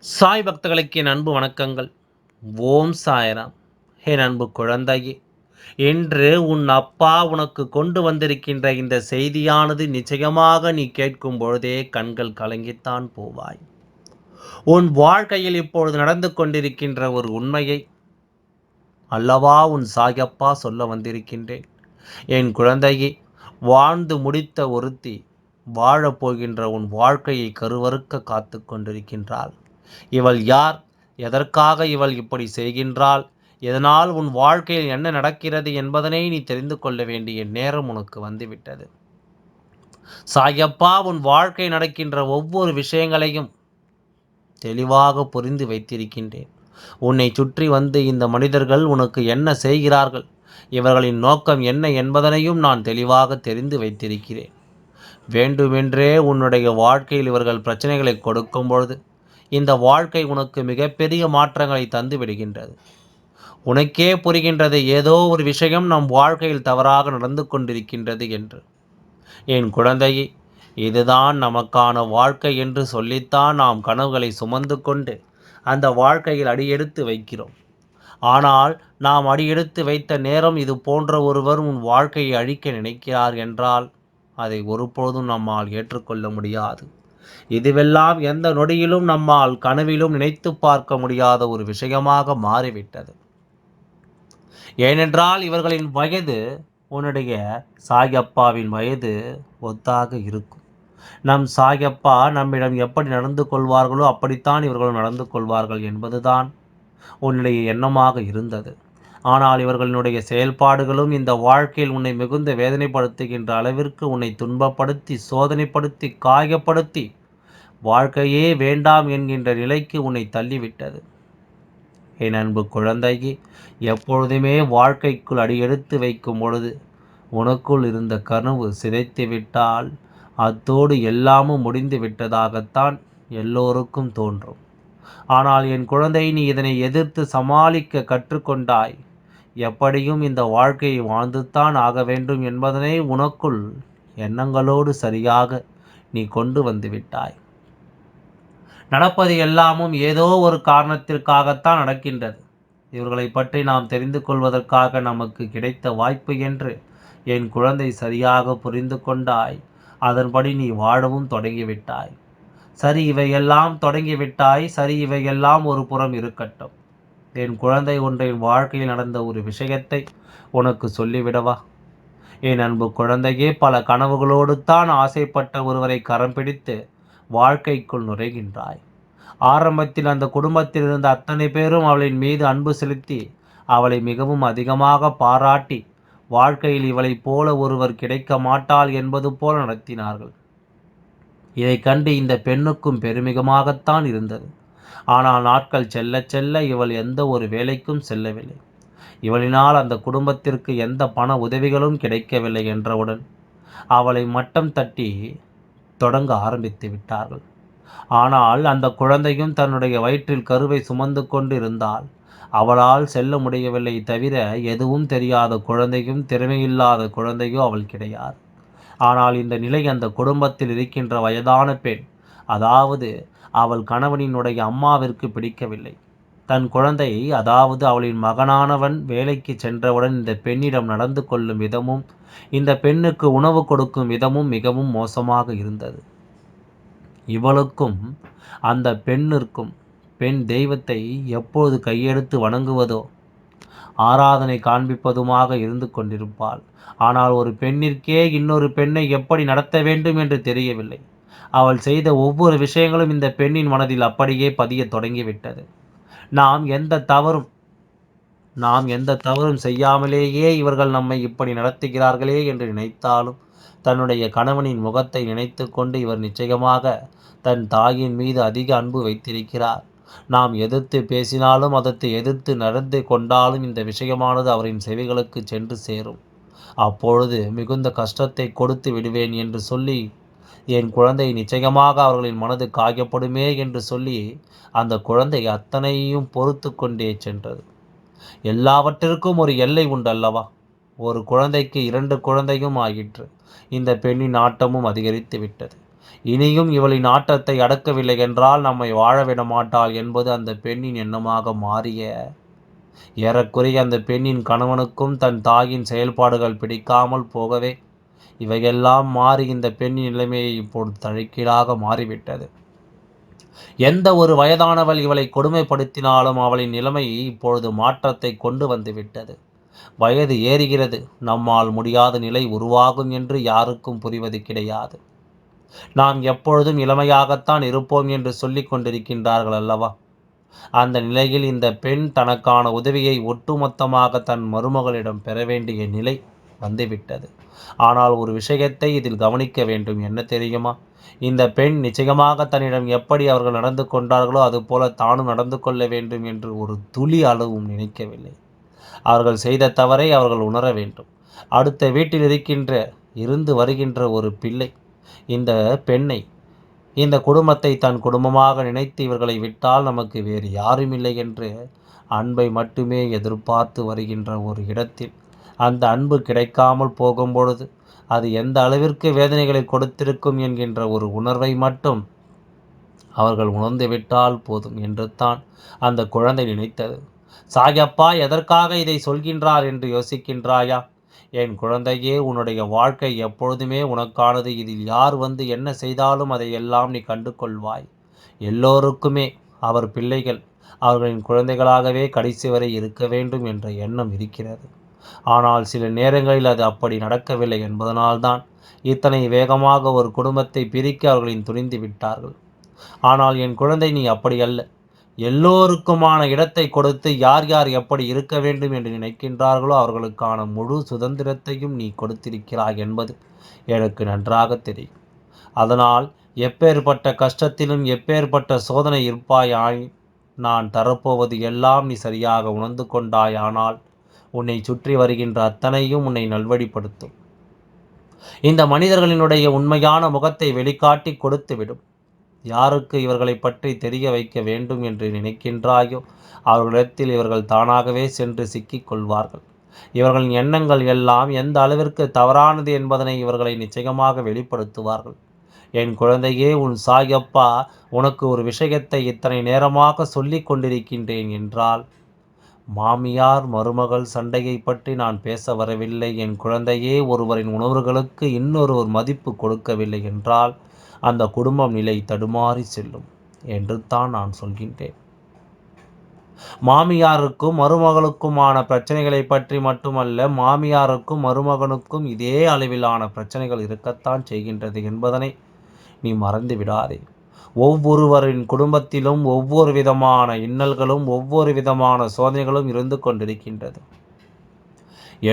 சாய் பக்தர்களுக்கு என் அன்பு வணக்கங்கள். ஓம் சாயராம். என் அன்பு குழந்தையே என்று உன் அப்பா உனக்கு கொண்டு வந்திருக்கின்ற இந்த செய்தியானது நிச்சயமாக நீ கேட்கும் பொழுதே கண்கள் கலங்கித்தான் போவாய். உன் வாழ்க்கையில் இப்பொழுது நடந்து கொண்டிருக்கின்ற ஒரு உண்மையை அல்லவா உன் சாயப்பா சொல்ல வந்திருக்கின்றேன். என் குழந்தையே வாழ்ந்து முடித்த ஒருத்தி வாழப்போகின்ற உன் வாழ்க்கையை கருவறுக்க காத்து கொண்டிருக்கின்றாள். இவள் யார்? எதற்காக இவள் இப்படி செய்கின்றாள்? இதனால் உன் வாழ்க்கையில் என்ன நடக்கிறது என்பதனை நீ தெரிந்து கொள்ள வேண்டிய நேரம் உனக்கு வந்துவிட்டது. சாயப்பா உன் வாழ்க்கை நடக்கின்ற ஒவ்வொரு விஷயங்களையும் தெளிவாக புரிந்து வைத்திருக்கின்றேன். உன்னை சுற்றி வந்து இந்த மனிதர்கள் உனக்கு என்ன செய்கிறார்கள்? இவர்களின் நோக்கம் என்ன என்பதனையும் நான் தெளிவாக தெரிந்து வைத்திருக்கிறேன். வேண்டுமென்றே உன்னுடைய வாழ்க்கையில் இவர்கள் பிரச்சனைகளை கொடுக்கும் பொழுது இந்த வாழ்க்கை உனக்கு மிகப்பெரிய மாற்றங்களை தந்து விடுகின்றது. உனக்கே புரிகின்றது ஏதோ ஒரு விஷயம் நம் வாழ்க்கையில் தவறாக நடந்து கொண்டிருக்கின்றது என்று. என் குழந்தையை இதுதான் நமக்கான வாழ்க்கை என்று சொல்லித்தான் நாம் கனவுகளை சுமந்து கொண்டு அந்த வாழ்க்கையில் அடியெடுத்து வைக்கிறோம். ஆனால் நாம் அடியெடுத்து வைத்த நேரம் இது போன்ற ஒருவர் உன் வாழ்க்கையை அழிக்க நினைக்கிறார் என்றால் அதை ஒருபொழுதும் நம்மால் ஏற்றுக்கொள்ள முடியாது. இதுவெல்லாம் எந்த நொடியிலும் நம்மால் கனவிலும் நினைத்து பார்க்க முடியாத ஒரு விஷயமாக மாறிவிட்டது. ஏனென்றால் இவர்களின் வயது உன்னுடைய சாயப்பாவின் வயது ஒத்தாக இருக்கும். நம் சாயப்பா நம்மிடம் எப்படி நடந்து கொள்வார்களோ அப்படித்தான் இவர்களும் நடந்து கொள்வார்கள் என்பதுதான் உன்னுடைய எண்ணமாக இருந்தது. ஆனால் இவர்களினுடைய செயல்பாடுகளும் இந்த வாழ்க்கையில் உன்னை மிகுந்த வேதனைப்படுத்துகின்ற அளவிற்கு உன்னை துன்பப்படுத்தி சோதனைப்படுத்தி காயப்படுத்தி வாழ்க்கையே வேண்டாம் என்கின்ற நிலைக்கு உன்னை தள்ளிவிட்டது. என் அன்பு குழந்தைக்கு எப்பொழுதுமே வாழ்க்கைக்குள் அடியெடுத்து வைக்கும் பொழுது உனக்குள் இருந்த கனவு சிதைத்து விட்டால் அத்தோடு எல்லாமும் முடிந்து விட்டதாகத்தான் எல்லோருக்கும் தோன்றும். ஆனால் என் குழந்தை நீ இதனை எதிர்த்து சமாளிக்க கற்றுக்கொண்டாய். எப்படியும் இந்த வாழ்க்கையை வாழ்ந்துத்தான் ஆக வேண்டும் என்பதனை உனக்குள் எண்ணங்களோடு சரியாக நீ கொண்டு வந்து விட்டாய். நடப்பது எல்லாமும் ஏதோ ஒரு காரணத்திற்காகத்தான் நடக்கின்றது. இவர்களை பற்றி நாம் தெரிந்து கொள்வதற்காக நமக்கு கிடைத்த வாய்ப்பு என்று என் குழந்தை சரியாக புரிந்து கொண்டாய். அதன்படி நீ வாழவும் தொடங்கிவிட்டாய். சரி இவையெல்லாம் தொடங்கிவிட்டாய். சரி இவையெல்லாம் ஒரு புறம் இருக்கட்டும். என் குழந்தை ஒன்றின் வாழ்க்கையில் நடந்த ஒரு விஷயத்தை உனக்கு சொல்லிவிடவா? என் அன்பு குழந்தையே பல கனவுகளோடு தான் ஆசைப்பட்ட ஒருவரை கரம் பிடித்து வாழ்க்கைக்குள் நுழைகின்றாய். ஆரம்பத்தில் அந்த குடும்பத்தில் இருந்த அத்தனை பேரும் அவளின் மீது அன்பு செலுத்தி அவளை மிகவும் அதிகமாக பாராட்டி வாழ்க்கையில் இவளைப் போல ஒருவர் கிடைக்க மாட்டாள் என்பது போல நடத்தினார்கள். இதை கண்டு இந்த பெண்ணுக்கும் பெருமிகமாகத்தான் இருந்தது. ஆனால் நாட்கள் செல்ல செல்ல இவள் எந்த ஒரு வேலைக்கும் செல்லவில்லை. இவளினால் அந்த குடும்பத்திற்கு எந்த பண உதவிகளும் கிடைக்கவில்லை என்றவுடன் அவளை மட்டம் தட்டி தொடங்க ஆரம்பித்து விட்டார்கள். ஆனால் அந்த குழந்தையும் தன்னுடைய வயிற்றில் கருவை சுமந்து கொண்டு இருந்தால் அவளால் செல்ல முடியவில்லை தவிர எதுவும் தெரியாத குழந்தையும் திறமையில்லாத குழந்தையோ அவள் கிடையாது. ஆனால் இந்த நிலை அந்த குடும்பத்தில் இருக்கின்ற வயதான பெண் அதாவது அவள் கணவனினுடைய அம்மாவிற்கு பிடிக்கவில்லை. தன் குழந்தையை அதாவது அவளின் மகனானவன் வேலைக்கு சென்றவுடன் இந்த பெண்ணிடம் நடந்து கொள்ளும் விதமும் இந்த பெண்ணுக்கு உணவு கொடுக்கும் விதமும் மிகவும் மோசமாக இருந்தது. இவளுக்கும் அந்த பெண்ணிற்கும் பெண் தெய்வத்தை எப்போது கையெடுத்து வணங்குவதோ ஆராதனை காண்பிப்பதுமாக இருந்து கொண்டிருப்பாள். ஆனால் ஒரு பெண்ணிற்கே இன்னொரு பெண்ணை எப்படி நடத்த வேண்டும் என்று தெரியவில்லை. அவள் செய்த ஒவ்வொரு விஷயங்களும் இந்த பெண்ணின் மனதில் அப்படியே பதிய தொடங்கிவிட்டது. நாம் எந்த தவறும் நாம் எந்த தவறும் செய்யாமலேயே இவர்கள் நம்மை இப்படி நடத்துகிறார்களே என்று நினைத்தாலும் தன்னுடைய கணவனின் முகத்தை நினைத்து கொண்டு இவர் நிச்சயமாக தன் தாயின் மீது அதிக அன்பு வைத்திருக்கிறார். நாம் எதிர்த்து பேசினாலும் அதற்கு எதிர்த்து நடந்து கொண்டாலும் இந்த விஷயமானது அவரின் செவிகளுக்கு சென்று சேரும். அப்பொழுது மிகுந்த கஷ்டத்தை கொடுத்து விடுவேன் என்று சொல்லி என் குழந்தை நிச்சயமாக அவர்களின் மனது காயப்படுமே என்று சொல்லி அந்த குழந்தை அத்தனையும் பொறுத்து கொண்டே சென்றது. எல்லாவற்றிற்கும் ஒரு எல்லை உண்டு அல்லவா? ஒரு குழந்தைக்கு இரண்டு குழந்தையும் ஆயிற்று. இந்த பெண்ணின் ஆட்டமும் அதிகரித்து விட்டது. இனியும் இவளின் ஆட்டத்தை அடக்கவில்லை என்றால் நம்மை வாழவிட மாட்டாள் என்பது அந்த பெண்ணின் எண்ணமாக மாறிய ஏறக்குறைய அந்த பெண்ணின் கணவனுக்கும் தன் தாயின் செயல்பாடுகள் பிடிக்காமல் போகவே இவையெல்லாம் மாறி இந்த பெண்ணின் நிலைமையை இப்போது தழைக்கீழாக மாறிவிட்டது. எந்த ஒரு வயதானவள் இவளை கொடுமைப்படுத்தினாலும் அவளின் நிலைமை இப்பொழுது மாற்றத்தை கொண்டு வந்துவிட்டது வயது ஏறுகிறது. நம்மால் முடியாத நிலை உருவாகும் என்று யாருக்கும் புரிவது கிடையாது. நாம் எப்பொழுதும் இளமையாகத்தான் இருப்போம் என்று சொல்லிக் கொண்டிருக்கின்றார்கள் அல்லவா? அந்த நிலையில் இந்த பெண் தனக்கான உதவியை ஒட்டுமொத்தமாக தன் மருமகளிடம் பெற வேண்டிய நிலை வந்துவிட்டது. ஆனால் ஒரு விஷயத்தை இதில் கவனிக்க வேண்டும். என்ன தெரியுமா? இந்த பெண் நிச்சயமாக தன்னிடம் எப்படி அவர்கள் நடந்து கொண்டார்களோ அதுபோல தானும் நடந்து கொள்ள வேண்டும் என்று ஒரு துளி அளவும் நினைக்கவில்லை. அவர்கள் செய்த தவறை அவர்கள் உணர வேண்டும். அடுத்த வீட்டில் இருக்கின்ற இருந்து வருகின்ற ஒரு பிள்ளை இந்த பெண்ணை இந்த குடும்பத்தை தன் குடும்பமாக நினைத்து இவர்களை விட்டால் நமக்கு வேறு யாருமில்லை என்று அன்பை மட்டுமே எதிர்பார்த்து வருகின்ற ஒரு இடத்தில் அந்த அன்பு கிடைக்காமல் போகும் பொழுது அது எந்த அளவிற்கு வேதனைகளை கொடுத்திருக்கும் என்கின்ற ஒரு உணர்வை மட்டும் அவர்கள் உணர்ந்து விட்டால் போதும் என்று தான் அந்த குழந்தை நினைத்தது. சாயப்பா எதற்காக இதை சொல்கின்றார் என்று யோசிக்கின்றாயா? என் குழந்தையே உன்னுடைய வாழ்க்கை எப்பொழுதுமே உனக்கானது. இதில் யார் வந்து என்ன செய்தாலும் அதை எல்லாம் நீ கண்டு கொள்வாய் எல்லோருக்குமே அவர் பிள்ளைகள். அவர்களின் குழந்தைகளாகவே கடைசி வரை இருக்க வேண்டும் என்ற எண்ணம் இருக்கிறது. ஆனால் சில நேரங்களில் அது அப்படி நடக்கவில்லை என்பதனால்தான் இத்தனை வேகமாக ஒரு குடும்பத்தை பிரிக்க அவர்களின் துணிந்து விட்டார்கள். ஆனால் என் குழந்தை நீ அப்படி அல்ல. எல்லோருக்குமான இடத்தை கொடுத்து யார் யார் எப்படி இருக்க வேண்டும் என்று நினைக்கின்றார்களோ அவர்களுக்கான முழு சுதந்திரத்தையும் நீ கொடுத்திருக்கிறாய் என்பது எனக்கு நன்றாக தெரியும். அதனால் எப்பேற்பட்ட கஷ்டத்திலும் எப்பேற்பட்ட சோதனை இருப்பாயாய் நான் தரப்போவது எல்லாம் நீ சரியாக உணர்ந்து கொண்டாயானால் உன்னை சுற்றி வருகின்ற அத்தனையும் உன்னை நல்வழிப்படுத்தும். இந்த மனிதர்களினுடைய உண்மையான முகத்தை வெளிக்காட்டி கொடுத்துவிடும். யாருக்கு இவர்களை பற்றி தெரிய வைக்க வேண்டும் என்று நினைக்கின்றாயோ அவர்களிடத்தில் இவர்கள் தானாகவே சென்று சிக்கிக் கொள்வார்கள். இவர்களின் எண்ணங்கள் எல்லாம் எந்த அளவிற்கு தவறானது என்பதனை இவர்களை நிச்சயமாக வெளிப்படுத்துவார்கள். என் குழந்தையே உன் சாயப்பா உனக்கு ஒரு விஷயத்தை இத்தனை நேரமாக சொல்லிக் கொண்டிருக்கின்றேன் என்றால் மாமியார் மருமகள் சண்டையை பற்றி நான் பேச வரவில்லை. என் குழந்தையே ஒருவரின் உணர்வுகளுக்கு இன்னொருவர் மதிப்பு கொடுக்கவில்லை என்றால் அந்த குடும்பம் நிலை தடுமாறி செல்லும் என்று தான் நான் சொல்கின்றேன். மாமியாருக்கும் மருமகளுக்குமான பிரச்சனைகளை பற்றி மட்டுமல்ல மாமியாருக்கும் மருமகனுக்கும் இதே அளவிலான பிரச்சனைகள் இருக்கத்தான் செய்கின்றது என்பதனை நீ மறந்து விடாதே. ஒவ்வொருவரின் குடும்பத்திலும் ஒவ்வொரு விதமான இன்னல்களும் ஒவ்வொரு விதமான சோதனைகளும் இருந்து கொண்டிருக்கின்றது.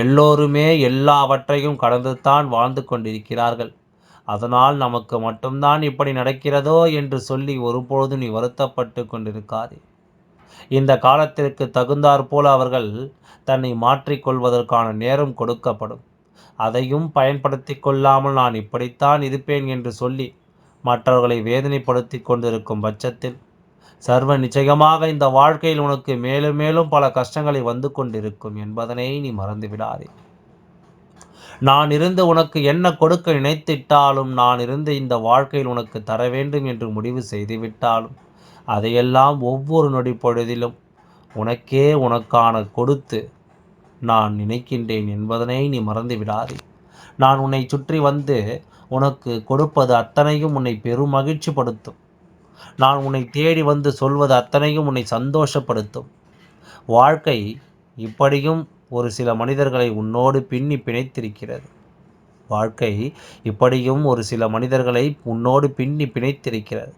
எல்லோருமே எல்லாவற்றையும் கடந்துத்தான் வாழ்ந்து கொண்டிருக்கிறார்கள். அதனால் நமக்கு மட்டும்தான் இப்படி நடக்கிறதோ என்று சொல்லி ஒருபொழுதும் நீ வருத்தப்பட்டு கொண்டிருக்காதே. இந்த காலத்திற்கு தகுந்தாற்போல் அவர்கள் தன்னை மாற்றிக்கொள்வதற்கான நேரம் கொடுக்கப்படும். அதையும் பயன்படுத்தி கொள்ளாமல் நான் இப்படித்தான் இருப்பேன் என்று சொல்லி மற்றவர்களை வேதனைப்படுத்தி கொண்டிருக்கும் பட்சத்தில் சர்வ நிச்சயமாக இந்த வாழ்க்கையில் உனக்கு மேலும் மேலும் பல கஷ்டங்களை வந்து கொண்டிருக்கும் என்பதனை நீ மறந்துவிடாதே நான் இருந்து உனக்கு என்ன கொடுக்க நினைத்திட்டாலும் நான் இருந்து இந்த வாழ்க்கையில் உனக்கு தர வேண்டும் என்று முடிவு செய்துவிட்டாலும் அதையெல்லாம் ஒவ்வொரு நொடி பொழுதிலும் உனக்கே உனக்கான கொடுத்து நான் நினைக்கின்றேன் என்பதனை நீ மறந்து விடாதே. நான் உன்னை சுற்றி வந்து உனக்கு கொடுப்பது அத்தனையும் உன்னை பெரும் மகிழ்ச்சிப்படுத்தும். நான் உன்னை தேடி வந்து சொல்வது அத்தனையும் உன்னை சந்தோஷப்படுத்தும். வாழ்க்கை இப்படியும் ஒரு சில மனிதர்களை உன்னோடு பின்னி பிணைத்திருக்கிறது. வாழ்க்கை இப்படியும் ஒரு சில மனிதர்களை உன்னோடு பின்னி பிணைத்திருக்கிறது.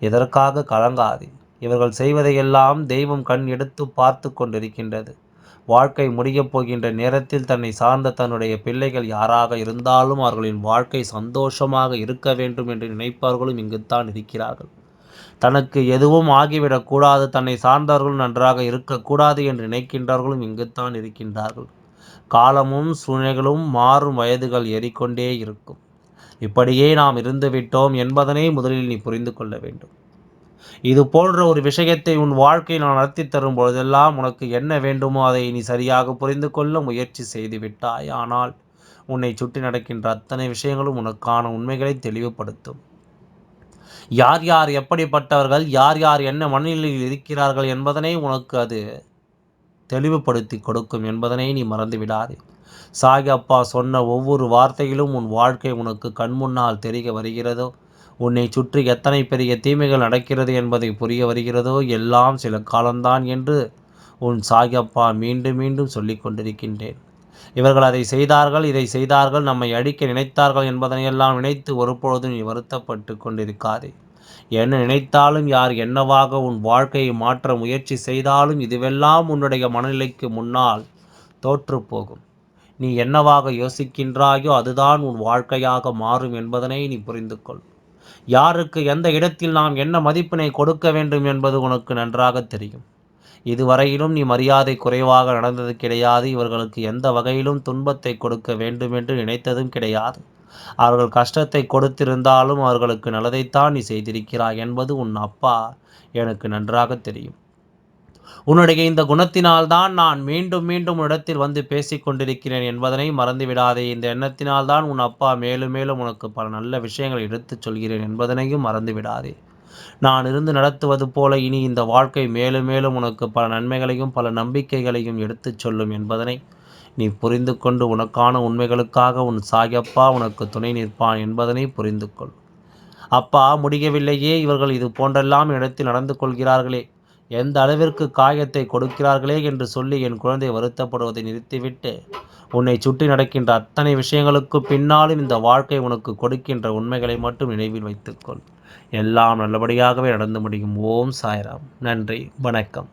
எதற்காக கலங்காது? இவர்கள் செய்வதையெல்லாம் தெய்வம் கண் எடுத்து பார்த்து கொண்டிருக்கின்றது. வாழ்க்கை முடியப் போகின்ற நேரத்தில் தன்னை சார்ந்த தன்னுடைய பிள்ளைகள் யாராக இருந்தாலும் அவர்களின் வாழ்க்கை சந்தோஷமாக இருக்க வேண்டும் என்று நினைப்பவர்களும் இங்குத்தான் இருக்கிறார்கள். தனக்கு எதுவும் ஆகிவிடக்கூடாது தன்னை சார்ந்தவர்களும் நன்றாக இருக்கக்கூடாது என்று நினைக்கின்றவர்களும் இங்குத்தான் இருக்கின்றார்கள். காலமும் சூழ்நிலைகளும் மாறும் வயதுகள் ஏறிக்கொண்டே இருக்கும். இப்படியே நாம் இருந்துவிட்டோம் என்பதனை முதலில் நீ புரிந்து கொள்ள வேண்டும். இது போன்ற ஒரு விஷயத்தை உன் வாழ்க்கையில் நான் நடத்தி தரும் பொழுதெல்லாம் உனக்கு என்ன வேண்டுமோ அதை நீ சரியாக புரிந்து கொள்ள முயற்சி செய்து விட்டாய். ஆனால் உன்னை சுற்றி நடக்கின்ற அத்தனை விஷயங்களும் உனக்கான உண்மைகளை தெளிவுபடுத்தும். யார் யார் எப்படிப்பட்டவர்கள் யார் யார் என்ன மனநிலையில் இருக்கிறார்கள் என்பதனை உனக்கு அது தெளிவுபடுத்தி கொடுக்கும் என்பதனை நீ மறந்து விடாதே. சாகி அப்பா சொன்ன ஒவ்வொரு வார்த்தையிலும் உன் வாழ்க்கை உனக்கு கண்முன்னால் தெரிய வருகிறதோ உன்னை சுற்றி எத்தனை பெரிய தீமைகள் நடக்கிறது என்பதை புரிய வருகிறதோ எல்லாம் சில காலம்தான் என்று உன் சாகியப்பா மீண்டும் மீண்டும் சொல்லிக் கொண்டிருக்கின்றேன். இவர்கள் அதை செய்தார்கள் இதை செய்தார்கள் நம்மை அடிக்க நினைத்தார்கள் என்பதனையெல்லாம் நினைத்து ஒருபொழுதும் நீ வருத்தப்பட்டு கொண்டிருக்காதே. என்ன நினைத்தாலும் யார் என்னவாக உன் வாழ்க்கையை மாற்ற முயற்சி செய்தாலும் இதுவெல்லாம் உன்னுடைய மனநிலைக்கு முன்னால் தோற்று போகும். நீ என்னவாக யோசிக்கின்றாயோ அதுதான் உன் வாழ்க்கையாக மாறும் என்பதனை நீ புரிந்து கொள் யாருக்கு எந்த இடத்தில் நாம் என்ன மதிப்பினை கொடுக்க வேண்டும் என்பது உனக்கு நன்றாக தெரியும். இதுவரையிலும் நீ மரியாதை குறைவாக நடந்தது கிடையாது. இவர்களுக்கு எந்த வகையிலும் துன்பத்தை கொடுக்க வேண்டும் என்று நினைத்ததும் கிடையாது. அவர்கள் கஷ்டத்தை கொடுத்திருந்தாலும் அவர்களுக்கு நல்லதைத்தான் நீ செய்திருக்கிறாய் என்பது உன் அப்பா எனக்கு நன்றாக தெரியும். உன்னுடைய இந்த குணத்தினால்தான் நான் மீண்டும் மீண்டும் இடத்தில் வந்து பேசிக்கொண்டிருக்கிறேன் என்பதனை மறந்துவிடாதே. இந்த எண்ணத்தினால்தான் உன் அப்பா மேலும் மேலும் உனக்கு பல நல்ல விஷயங்களை எடுத்துச் சொல்கிறேன் என்பதனையும் மறந்துவிடாதே. நான் இருந்து நடத்துவது போல இனி இந்த வாழ்க்கை மேலும் மேலும் உனக்கு பல நன்மைகளையும் பல நம்பிக்கைகளையும் எடுத்துச் சொல்லும் என்பதனை நீ புரிந்து கொண்டு உனக்கான உண்மைகளுக்காக உன் சாயப்பா உனக்கு துணை நிற்பான் என்பதனை புரிந்து கொள் அப்பா முடியவில்லையே இவர்கள் இது போன்றெல்லாம் இடத்தில் நடந்து கொள்கிறார்களே. எந்த அளவிற்கு காயத்தை கொடுக்கிறார்களே என்று சொல்லி என் குழந்தை வருத்தப்படுவதை நிறுத்திவிட்டு உன்னை சுற்றி நடக்கின்ற அத்தனை விஷயங்களுக்கு பின்னாலும் இந்த வாழ்க்கை உனக்கு கொடுக்கின்ற உண்மைகளை மட்டும் நினைவில் வைத்துக்கொள். எல்லாம் நல்லபடியாகவே நடந்து முடியும். ஓம் சாய்ராம். நன்றி. வணக்கம்.